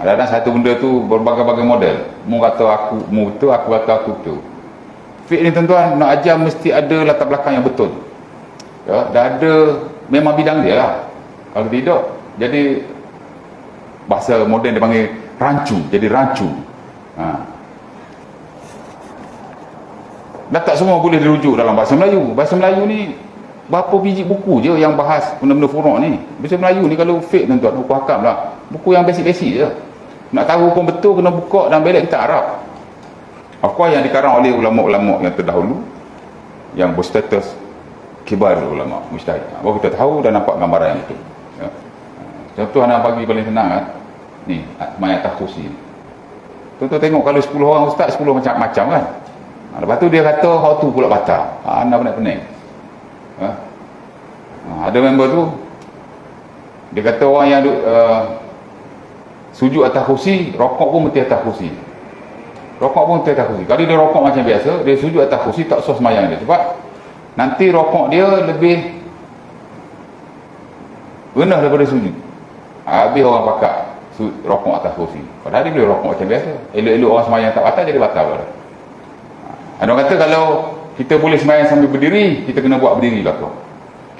Ada satu benda tu berbagai-bagai model. Mu kata aku mu betul, aku kata aku betul. Fik ni tuan-tuan nak ajar mesti ada latar belakang yang betul. Ya, dah ada memang bidang dia lah. Kalau tidak, jadi bahasa moden dia panggil rancu, jadi rancu. Ha. Dah tak semua boleh dirujuk dalam bahasa Melayu. Bahasa Melayu ni berapa biji buku je yang bahas benda-benda furuk ni. Bahasa Melayu ni kalau fake tuan-tuan, hukum hakam lah. Buku yang basic-basic je. Nak tahu hukum betul kena buka dan belak kita Arab. Apa yang dikarang oleh ulama-ulama yang terdahulu yang berstatus kibar ulama mustahil. Baru kita tahu dan nampak gambaran yang itu. Ya. Contoh anak bagi paling senang kan. Ni, mayat takhusi. Tuan-tuan tengok kalau 10 orang ustaz 10 macam-macam kan. Ha, lepas tu dia kata how to pula batal. Ha, anda pernah pening. Ha? Ha, ada member tu dia kata orang yang uh, sujud atas kursi, rokok pun mesti atas kursi. Rokok pun mesti atas kursi. Kalau dia rokok macam biasa, dia sujud atas kursi tak sos semayang dia. Sebab nanti rokok dia lebih rendah daripada sujud. Habis orang pakak rokok atas kursi. Padahal dia boleh rokok macam biasa. Elok-elok orang semayang tak batal, jadi batal. Ada orang kata kalau kita boleh semayang sambil berdiri, kita kena buat berdiri lah.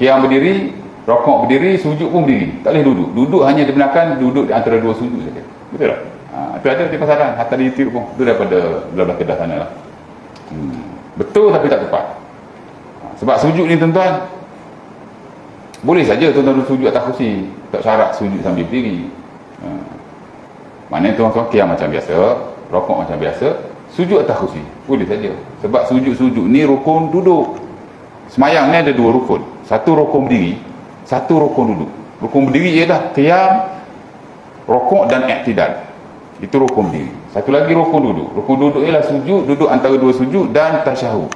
Kiam berdiri, rokok berdiri, sujud pun berdiri. Tak boleh duduk. Duduk hanya dibenarkan duduk di antara dua sujud saja. Betul tak? Ha, itu ada di pasaran. Hatta di YouTube pun. Itu daripada belah-belah kedah sana lah. Hmm. Betul tapi tak tepat. Ha, sebab sujud ni tuan-tuan, boleh saja tuan-tuan sujud atas kursi. Tak syarat sujud sambil berdiri. Ha. Maknanya tuan-tuan kiam macam biasa, rokok macam biasa, sujud atas kursi. Boleh saja. Sebab sujud-sujud ni rukun duduk. Semayang ni ada dua rukun. Satu rukun berdiri, satu rukun duduk. Rukun berdiri ialah qiyam, rokok dan iktidal. Itu rukun berdiri. Satu lagi rukun duduk. Rukun duduk ialah sujud, duduk antara dua sujud dan tasyahud.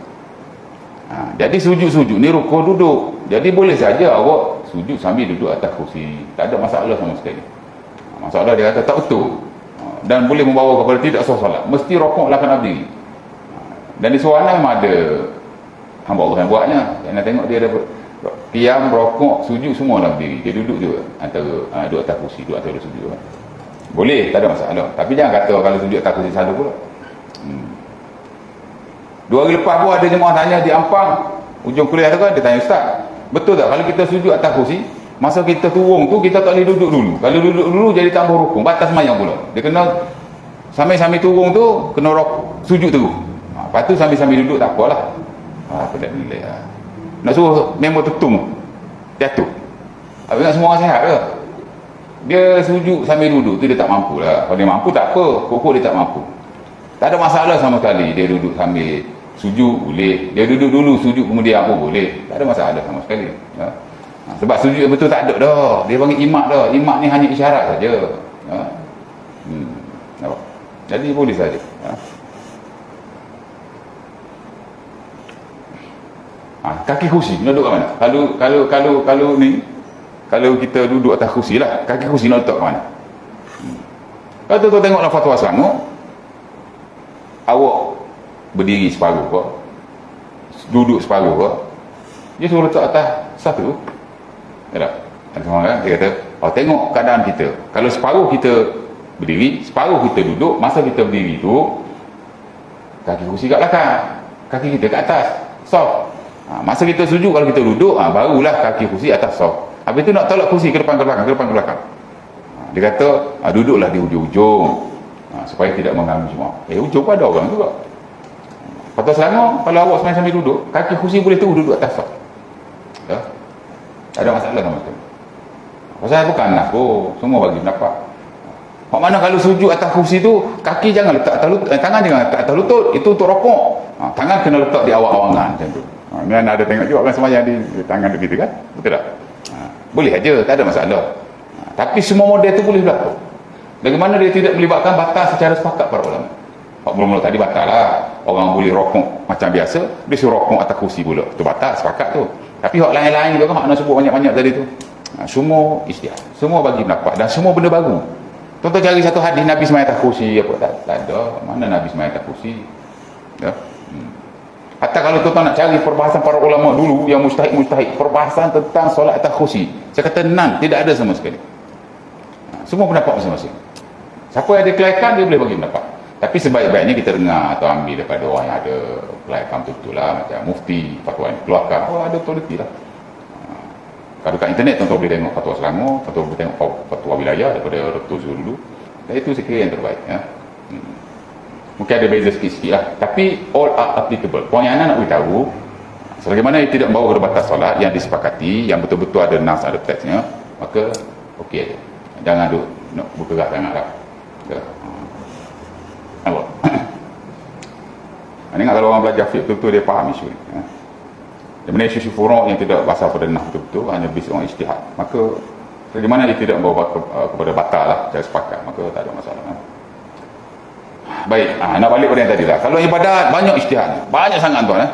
Ha, jadi sujud-sujud ni rukun duduk. Jadi boleh saja awak sujud sambil duduk atas kursi. Tak ada masalah sama sekali. Ha, masalah dia kata tak betul. Ha, dan boleh membawa kepada tidak sah salat. Mesti rokok lah kena berdiri. Ha, dan di soalan ada hamba Allah yang buatnya. Nak tengok dia ada Tiam, rokok, sujud semua dalam diri. Dia duduk juga antara uh, duduk atas kursi, duduk atas sujud. Boleh, tak ada masalah. Tapi jangan kata kalau sujud atas kursi selalu pula. Hmm. Dua hari lepas pun ada jemaah tanya di Ampang, ujung kuliah tu kan, dia tanya Ustaz, betul tak kalau kita sujud atas kursi, masa kita turun tu kita tak boleh duduk dulu. Kalau duduk dulu jadi tambah rukun, batas mayang pula. Dia kena sambil-sambil turun tu, kena rok, sujud terus. Ha, lepas tu sambil-sambil duduk tak apalah. Ha, apa tak boleh lah nak suruh member tertung jatuh. Tapi nak semua orang sihat ke? Dia sujud sambil duduk tu dia tak mampu lah. Kalau dia mampu tak apa pokok dia tak mampu. Tak ada masalah sama sekali dia duduk sambil sujud boleh. Dia duduk dulu sujud kemudian apa boleh. Tak ada masalah sama sekali. Ya? Ha, sebab sujud betul tak ada dah. Dia panggil imak dah. Imak ni hanya isyarat saja. Ya? hmm. jadi boleh saja. Ya? Ha, kaki kursi nak duduk kat mana? Kalau kalau kalau kalau ni kalau kita duduk atas kursi lah, kaki kursi nak letak kat mana? Hmm. Kalau tu tengoklah fatwa Selangor, awak berdiri separuh ke, duduk separuh ke, dia suruh letak atas satu. Ya tak? Kan? Dia kata, oh, tengok keadaan kita. Kalau separuh kita berdiri, separuh kita duduk, masa kita berdiri tu, kaki kursi kat belakang, kaki kita kat atas, soft. Ha, masa kita sujud kalau kita duduk ha, barulah kaki kursi atas soft. Habis tu nak tolak kursi ke depan ke belakang, ke depan ke belakang. Ha, dia kata ha, duduklah di ujung-ujung ha, supaya tidak mengganggu semua. Eh ujung pun ada orang juga. Patut selama kalau awak semayang sambil duduk, kaki kursi boleh tu duduk atas soft. Ya? Ada masalah sama tu. Pasal bukan nak oh, semua bagi pendapat. Mak mana kalau sujud atas kursi tu, kaki jangan letak atas lutut, eh, tangan jangan letak atas lutut, itu untuk rokok. Ha, tangan kena letak di awak-awangan macam tu. Ha, ni ada tengok juga orang semayang di, di tangan begitu kan? Betul tak? Ha, boleh aja, tak ada masalah. Ha, tapi semua model tu boleh berlaku. Bagaimana dia tidak melibatkan batas secara sepakat para ulama? Pak mula-mula tadi batal lah. Orang boleh rokok macam biasa, dia suruh rokok atas kursi pula. Itu batal, sepakat tu. Tapi hak lain-lain juga kan, makna sebut banyak-banyak tadi tu. Ha, semua istilah. Semua bagi pendapat. Dan semua benda baru. Tuan-tuan cari satu hadis Nabi semayang atas kursi. Apa? Tak, tak ada. Mana Nabi semayang atas kursi? Ya? Hatta kalau tuan-tuan nak cari perbahasan para ulama dulu yang mustahik-mustahik, perbahasan tentang solat atas kursi. Saya kata nan, tidak ada sama sekali. Semua pendapat masing-masing. Siapa yang deklarkan dia boleh bagi pendapat. Tapi sebaik-baiknya kita dengar atau ambil daripada orang yang ada kelayakan betul-betul lah macam mufti, fatwa yang keluarkan. Oh ada authority lah. Ha. Kalau kat internet tuan-tuan boleh tengok fatwa Selangor, tuan-tuan boleh tengok fatwa wilayah daripada Dr. Zul dulu. Dan itu kira yang terbaik. Ya. Hmm. Mungkin ada beza sikit-sikit lah. Tapi all are applicable. Puan Yana nak beritahu, sebagaimana ia tidak membawa batas solat yang disepakati, yang betul-betul ada nas, ada teksnya, maka okey aja. Jangan duk nak bergerak sangat lah. Apa? Ini kalau orang belajar fiqh betul-betul dia faham isu ni. Yang mana isu-isu furuk yang tidak basah pada nah betul-betul hanya bis orang istihad. Maka dari mana dia tidak membawa ke, uh, kepada batal lah cara sepakat. Maka tak ada masalah. Ya. Baik, ha, nak balik pada yang tadi lah. Kalau ibadat banyak istihad. Banyak sangat tuan. Eh?